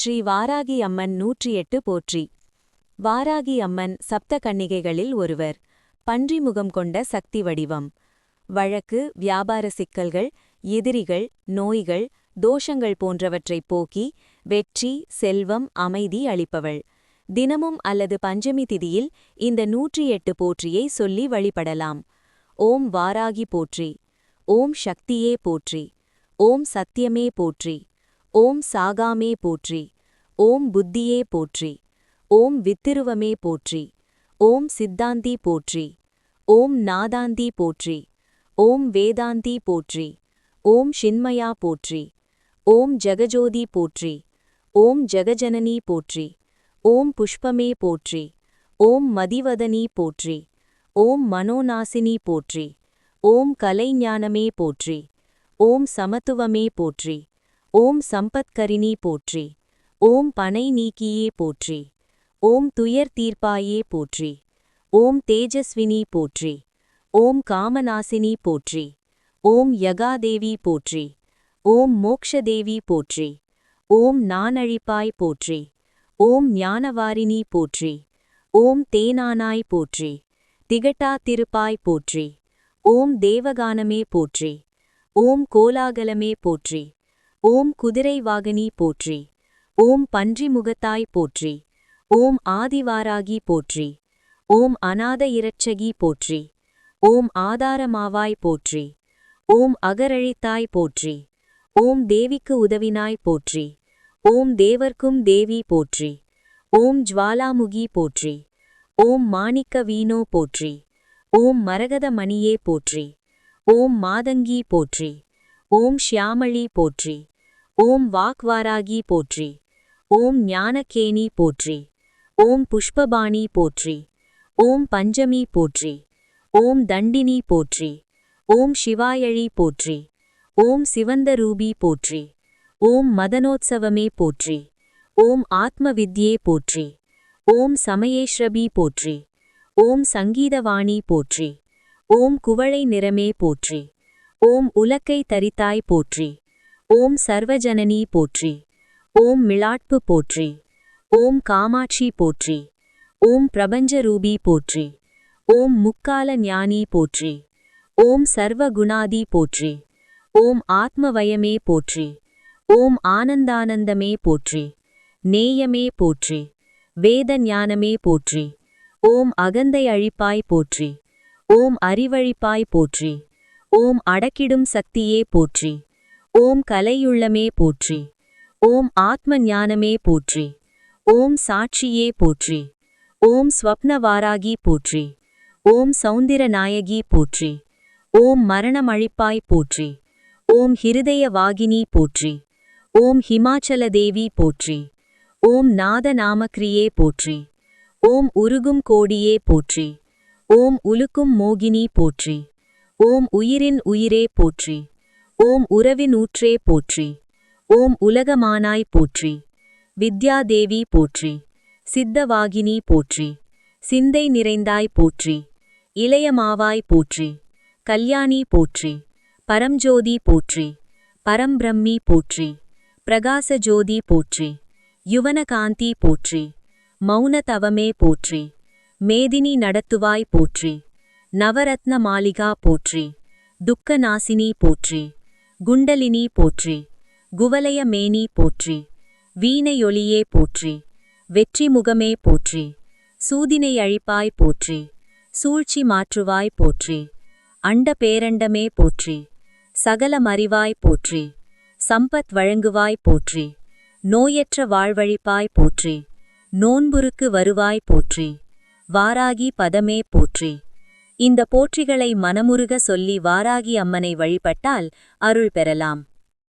ஸ்ரீ வாராகி அம்மன் நூற்றி எட்டு போற்றி. வாராகி அம்மன் சப்த கன்னிகைகளில் ஒருவர். பன்றிமுகம் கொண்ட சக்தி வடிவம். வழக்கு வியாபார சிக்கல்கள் எதிரிகள் நோய்கள் தோஷங்கள் போன்றவற்றைப் போக்கி வெற்றி செல்வம் அமைதி அளிப்பவள். தினமும் அல்லது பஞ்சமி திதியில் இந்த நூற்றி எட்டு போற்றியை சொல்லி வழிபடலாம். ஓம் வாராகி போற்றி. ஓம் சக்தியே போற்றி. ஓம் சத்தியமே போற்றி. ஓம் சாகாமே போற்றி ஓம் புத்தியே போற்றி ஓம் வித்திருவமே போற்றி ஓம் சித்தாந்தி போற்றி ஓம் நாதாந்தி போற்றி ஓம் வேதாந்தி போற்றி ஓம் ஷின்மயா போற்றி ஓம் ஜெகஜோதி போற்றி ஓம் ஜெகஜனனி போற்றி ஓம் புஷ்பமே போற்றி ஓம் மதிவதனி போற்றி ஓம் மனோநாசினி போற்றி ஓம் கலைஞானமே போற்றி ஓம் சமத்துவமே போற்றி ஓம் சம்பத்கரிணி போற்றி ஓம் பனை நீக்கியே போற்றி ஓம் துயர் தீர்ப்பாயே போற்றி ஓம் தேஜஸ்வினி போற்றி ஓம் காமநாசினி போற்றி ஓம் யகாதேவி போற்றி ஓம் மோக்ஷதேவி போற்றி ஓம் நானழிப்பாய் போற்றி ஓம் ஞானவாரிணி போற்றி ஓம் தேனானாய் போற்றி திகட்டா திருப்பாய் போற்றி ஓம் தேவகானமே போற்றி ஓம் கோலாகலமே போற்றி ஓம் குதிரை வாகனி போற்றி ஓம் பன்றி முகத்தாய் போற்றி ஓம் ஆதிவாராகி போற்றி ஓம் அநாத இரட்சகி போற்றி ஓம் ஆதாரமாவாய் போற்றி ஓம் அகரழித்தாய் போற்றி ஓம் தேவிக்கு உதவினாய் போற்றி ஓம் தேவர்க்கும் தேவி போற்றி ஓம் ஜுவாலாமுகி போற்றி ஓம் மாணிக்க வீணோ போற்றி ஓம் மரகத மணியே போற்றி ஓம் மாதங்கி போற்றி ஓம் ஷியாமளி போற்றி ஓம் வாக்வாராகி போற்றி ஓம் ஞானக்கேணி போற்றி ஓம் புஷ்பபாணி போற்றி ஓம் பஞ்சமி போற்றி ஓம் தண்டினி போற்றி ஓம் சிவாயழி போற்றி ஓம் சிவந்த ரூபி போற்றி ஓம் மதனோத்சவமே போற்றி ஓம் ஆத்மவித்யே போற்றி ஓம் சமயேஸ்ரபி போற்றி ஓம் சங்கீதவாணி போற்றி ஓம் குவளை நிறமே போற்றி ஓம் உலக்கை தரித்தாய் போற்றி ஓம் சர்வஜனனி போற்றி ஓம் மிளாட்பு போற்றி ஓம் காமாட்சி போற்றி ஓம் பிரபஞ்ச ரூபி போற்றி ஓம் முக்கால ஞானி போற்றி ஓம் சர்வகுணாதி போற்றி ஓம் ஆத்மவயமே போற்றி ஓம் ஆனந்தானந்தமே போற்றி நேயமே போற்றி வேத ஞானமே போற்றி ஓம் அகந்தை அழிப்பாய் போற்றி ஓம் அறிவழிப்பாய் போற்றி ஓம் அடக்கிடும் சக்தியே போற்றி ஓம் கலையுள்ளமே போற்றி ஓம் ஆத்ம ஞானமே போற்றி ஓம் சாட்சியே போற்றி ஓம் ஸ்வப்னவாராகி போற்றி ஓம் சௌந்திர நாயகி போற்றி ஓம் மரணமழிப்பாய் போற்றி ஓம் ஹிருதய வாகினி போற்றி ஓம் ஹிமாச்சல தேவி போற்றி ஓம் நாத நாமக்ரியே போற்றி ஓம் உருகும் கோடியே போற்றி ஓம் உலுக்கும் மோகினி போற்றி ஓம் உயிரின் உயிரே போற்றி. ஓம் உறவின் ஊற்றே போற்றி. ஓம் உலகமானாய் போற்றி. வித்யாதேவி போற்றி. சித்தவாகினி போற்றி. சிந்தை நிறைந்தாய் போற்றி. இளையமாவாய் போற்றி. கல்யாணி போற்றி. பரம்ஜோதி போற்றி. பரம்பிரம்மி போற்றி. பிரகாசஜோதி போற்றி. யுவனகாந்தி போற்றி. மௌன தவமே போற்றி. மேதினி நடத்துவாய் போற்றி. நவரத்ன மாளிகா போற்றி. துக்கநாசினி போற்றி. குண்டலினி போற்றி. குவலய மேனி போற்றி. வீணையொளியே போற்றி. வெற்றி முகமே போற்றி. சூதினை அழிப்பாய் போற்றி. சூழ்ச்சி மாற்றுவாய் போற்றி. அண்ட பேரண்டமே போற்றி. சகல மறிவாய் போற்றி. சம்பத் வழங்குவாய் போற்றி. நோயற்ற வாழ்வழிப்பாய் போற்றி. நோன்புருக்கு வருவாய் போற்றி. வாராகி பதமே போற்றி. இந்த போற்றிகளை மனமுருக சொல்லி வாராகி அம்மனை வழிபட்டால் அருள் பெறலாம்.